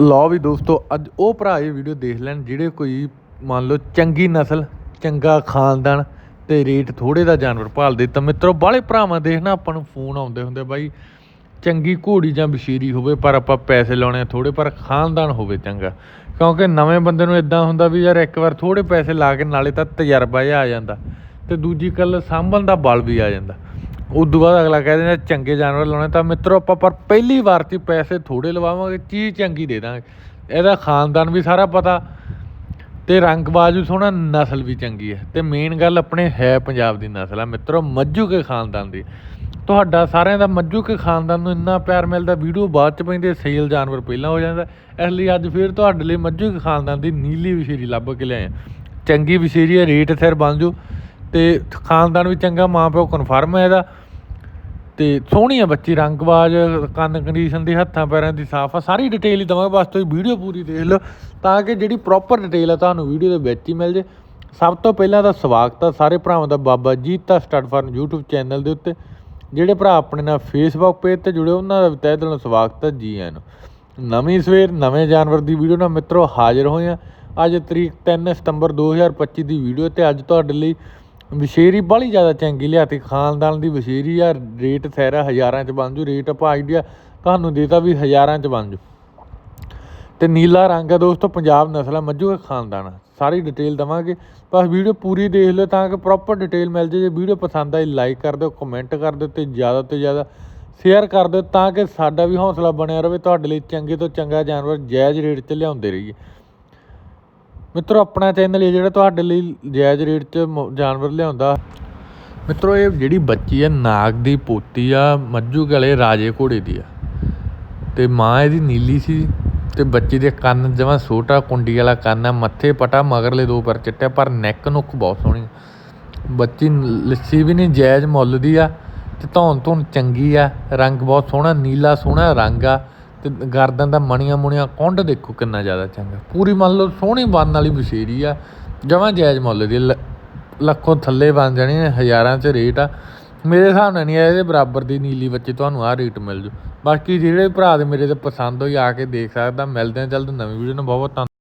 ਲਓ ਵੀ ਦੋਸਤੋ, ਅੱਜ ਉਹ ਭਰਾ ਇਹ ਵੀਡੀਓ ਦੇਖ ਲੈਣ ਜਿਹੜੇ ਕੋਈ ਮੰਨ ਲਓ ਚੰਗੀ ਨਸਲ, ਚੰਗਾ ਖਾਨਦਾਨ ਤੇ ਰੇਟ ਥੋੜੇ ਦਾ ਜਾਨਵਰ ਭਾਲਦੇ। ਤਾਂ ਮਿੱਤਰੋ, ਬਾਹਲੇ ਭਰਾਵਾਂ ਦੇਖਣਾ ਆਪਾਂ ਨੂੰ ਫੋਨ ਆਉਂਦੇ ਹੁੰਦੇ ਬਾਈ, ਚੰਗੀ ਘੋੜੀ ਜਾਂ ਬਸ਼ੀਰੀ ਹੋਵੇ, ਪਰ ਆਪਾਂ ਪੈਸੇ ਲਾਉਣੇ ਥੋੜੇ ਪਰ ਖਾਨਦਾਨ ਹੋਵੇ ਚੰਗਾ। ਕਿਉਂਕਿ ਨਵੇਂ ਬੰਦੇ ਨੂੰ ਇਦਾਂ ਹੁੰਦਾ ਵੀ ਯਾਰ ਇੱਕ ਵਾਰ ਥੋੜੇ ਪੈਸੇ ਲਾ ਕੇ ਨਾਲੇ ਤਾਂ ਤਜਰਬਾ ਜਿਹਾ ਆ ਜਾਂਦਾ ਤੇ ਦੂਜੀ ਗੱਲ ਸਾਂਭਣ ਦਾ ਬਲ ਵੀ ਆ ਜਾਂਦਾ। ਉਦੋਂ ਬਾਅਦ ਅਗਲਾ ਕਹਿ ਦਿੰਦਾ, ਚੰਗੇ ਜਾਨਵਰ ਲਾਉਣੇ, ਤਾਂ ਮਿੱਤਰੋ ਆਪਾਂ ਪਰ ਪਹਿਲੀ ਵਾਰ 'ਚ ਪੈਸੇ ਥੋੜੇ ਲਵਾਵਾਂਗੇ, ਚੀਜ਼ ਚੰਗੀ ਦੇ ਦਾਂਗੇ। ਇਹਦਾ ਖਾਨਦਾਨ ਵੀ ਸਾਰਾ ਪਤਾ ਤੇ ਰੰਗ ਬਾਜੂ ਸੋਹਣਾ, ਨਸਲ ਵੀ ਚੰਗੀ ਹੈ। ਤੇ ਮੇਨ ਗੱਲ ਆਪਣੇ ਹੈ ਪੰਜਾਬ ਦੀ ਨਸਲ ਆ। ਮਿੱਤਰੋ, ਮੱਝੂ ਕੇ ਖਾਨਦਾਨ ਦੀ। ਤੁਹਾਡਾ ਸਾਰਿਆਂ ਦਾ ਮੱਝੂ ਕੇ ਖਾਨਦਾਨ ਨੂੰ ਇੰਨਾ ਪਿਆਰ ਮਿਲਦਾ, ਵੀਡੀਓ ਬਾਅਦ ਚ ਪੈਂਦੇ, ਸੇਲ ਜਾਨਵਰ ਪਹਿਲਾਂ ਹੋ ਜਾਂਦਾ। ਇਸ ਲਈ ਅੱਜ ਫਿਰ ਤੁਹਾਡੇ ਲਈ ਮੱਝੂ ਕੇ ਖਾਨਦਾਨ ਦੀ ਨੀਲੀ ਵਿਸ਼ੇਰੀ ਲੱਭ ਕੇ ਲਿਆਏ ਚੰਗੀ ਵਿਸ਼ੇਰੀ ਹੈ, ਰੇਟ ਸਿਰ ਬਣ ਜੂ। ਤੇ ਖਾਨਦਾਨ ਵੀ ਚੰਗਾ, ਮਾਂ ਪਿਓ ਕਨਫਰਮ ਹੈ ਇਹਦਾ। ਤੇ ਸੋਹਣੀ ਆ ਬੱਚੀ ਰੰਗਬਾਜ਼ ਕੰਨ ਕੰਡੀਸ਼ਨ ਦੀ, ਹੱਥਾਂ ਪੈਰਾਂ ਦੀ ਸਾਫ਼ ਆ, ਸਾਰੀ ਡਿਟੇਲ ਹੀ ਦਵਾਂਗੇ, ਬਸ ਤੁਸੀਂ ਵੀਡੀਓ ਪੂਰੀ ਦੇਖ ਲਓ, ਤਾਂ ਕਿ ਜਿਹੜੀ ਪ੍ਰੋਪਰ ਡਿਟੇਲ ਆ ਤੁਹਾਨੂੰ ਵੀਡੀਓ ਦੇ ਵਿੱਚ ਹੀ ਮਿਲ ਜੇ। ਸਭ ਤੋਂ ਪਹਿਲਾਂ ਤਾਂ ਸਵਾਗਤ ਆ ਸਾਰੇ ਭਰਾਵਾਂ ਦਾ Baba Jeeta stud farm YouTube channel ਦੇ ਉੱਤੇ, ਜਿਹੜੇ ਭਰਾ ਆਪਣੇ ਨਾਲ Facebook ਪੇਜ ਤੇ ਜੁੜੇ, ਉਹਨਾਂ ਦਾ ਵੀ ਤਹਿ ਦਿਲੋਂ ਸਵਾਗਤ ਹੈ ਜੀ ਆਇਆਂ ਨੂੰ। ਨਵੀਂ ਸਵੇਰ, ਨਵੇਂ ਜਾਨਵਰ ਦੀ ਵੀਡੀਓ ਨਾਲ ਮਿੱਤਰੋ ਹਾਜ਼ਰ ਹੋਏ ਆ। ਅੱਜ ਤਰੀਕ 3 ਸਤੰਬਰ 2025 ਦੀ ਵੀਡੀਓ ਤੇ ਅੱਜ ਤੁਹਾਡੇ ਲਈ ਵਿਸ਼ੇਰੀ ਬੜੀ ਜ਼ਿਆਦਾ ਚੰਗੀ ਲਿਆਤੀ, ਖਾਨਦਾਨ ਦੀ ਵਿਸ਼ੇਰੀ ਆ, ਰੇਟ ਸਹਿਰਾ ਹਜ਼ਾਰਾਂ ਚ ਬਣ ਜੂ, ਰੇਟ ਆਪਾਂ ਆਈਡੀਆ ਤੁਹਾਨੂੰ ਦੇਤਾ ਵੀ ਹਜ਼ਾਰਾਂ ਚ ਬਣ ਜੂ। ਤੇ ਨੀਲਾ ਰੰਗ ਹੈ ਦੋਸਤੋ, ਪੰਜਾਬ ਨਸਲ ਆ, ਮੱਝੂ ਦਾ ਖਾਨਦਾਨ ਸਾਰੀ ਡਿਟੇਲ ਦਵਾਂਗੇ। ਬਸ ਵੀਡੀਓ ਪੂਰੀ ਦੇਖ ਲਿਓ ਤਾਂ ਕਿ ਪ੍ਰੋਪਰ ਡਿਟੇਲ ਮਿਲ ਜੇ ਜੇ ਵੀਡੀਓ ਪਸੰਦ ਆਈ ਲਾਈਕ ਕਰ ਦਿਓ ਕਮੈਂਟ ਕਰ ਦਿਓ ਤੇ ਜ਼ਿਆਦਾ ਤੋਂ ਜ਼ਿਆਦਾ ਸ਼ੇਅਰ ਕਰ ਦਿਓ ਤਾਂ ਕਿ ਸਾਡਾ ਵੀ ਹੌਸਲਾ ਬਣਿਆ ਰਹੇ, ਤੁਹਾਡੇ ਲਈ ਚੰਗੇ ਤੋਂ ਚੰਗਾ ਜਾਨਵਰ ਜਾਇਜ਼ ਰੇਟ 'ਚ ਲਿਆਉਂਦੇ ਰਹੀਏ। ਮਿੱਤਰੋ, ਆਪਣਾ ਚੈਨਲ ਹੈ ਜਿਹੜਾ ਤੁਹਾਡੇ ਲਈ ਜਾਇਜ਼ ਰੇਟ 'ਚ ਜਾਨਵਰ ਲਿਆਉਂਦਾ। ਮਿੱਤਰੋ, ਇਹ ਜਿਹੜੀ ਬੱਚੀ ਹੈ ਨਾਗ ਦੀ ਪੋਤੀ ਆ, ਮੱਝੂ ਗਲੇ ਰਾਜੇ ਘੋੜੇ ਦੀ ਆ। ਤੇ ਮਾਂ ਇਹਦੀ ਨੀਲੀ ਸੀ, ਤੇ ਬੱਚੀ ਦੇ ਕੰਨ ਜਮਾਂ ਛੋਟਾ ਕੁੰਡੀ ਵਾਲਾ ਕੰਨ ਆ, ਮੱਥੇ ਪਟਾ, ਮਗਰਲੇ ਦੋ ਪਰ ਚਿੱਟੇ, ਪਰ ਨੈਕ ਨੁੱਕ ਬਹੁਤ ਸੋਹਣੀ ਬੱਚੀ ਲੱਸੀ ਵੀ ਨਹੀਂ, ਜਾਇਜ਼ ਮੁੱਲ ਦੀ ਆ, ਤੇ ਧੌਣ ਧੁਣ ਚੰਗੀ ਆ, ਰੰਗ ਬਹੁਤ ਸੋਹਣਾ, ਨੀਲਾ ਸੋਹਣਾ ਰੰਗ ਆ। ਤੇ ਗਰਦਨ ਦਾ ਮਣੀਆਂ ਮੁਣੀਆਂ ਕੁੰਡ ਦੇਖੋ ਕਿੰਨਾ ਜ਼ਿਆਦਾ ਚੰਗਾ। ਪੂਰੀ ਮੰਨ ਲਓ ਸੋਹਣੀ ਬੰਨ ਵਾਲੀ ਬਸ਼ੇਰੀ ਆ। ਜਮਾਂ ਜਾਇਜ਼ ਮੁੱਲ ਦੀ। ਲ- ਲੱਖੋਂ ਥੱਲੇ ਬਣ ਜਾਣੀ ਨੇ ਹਜ਼ਾਰਾਂ 'ਚ ਰੇਟ ਆ। ਮੇਰੇ ਹਿਸਾਬ ਨਾਲ ਨਹੀਂ ਆ, ਇਹਦੇ ਬਰਾਬਰ ਦੀ ਨੀਲੀ ਬੱਚੀ ਤੁਹਾਨੂੰ ਆਹ ਰੇਟ ਮਿਲ ਜੂ। ਬਾਕੀ ਜਿਹੜੇ ਭਰਾ ਦੇ ਮੇਰੇ ਤੇ ਪਸੰਦ ਹੋਈ, ਆ ਕੇ ਦੇਖ ਸਕਦਾ। ਮਿਲਦੇ ਆ ਜਲਦ ਨਵੀਂ ਵੀਡੀਓ ਨਾਲ ਬਹੁਤ ਬਹੁਤ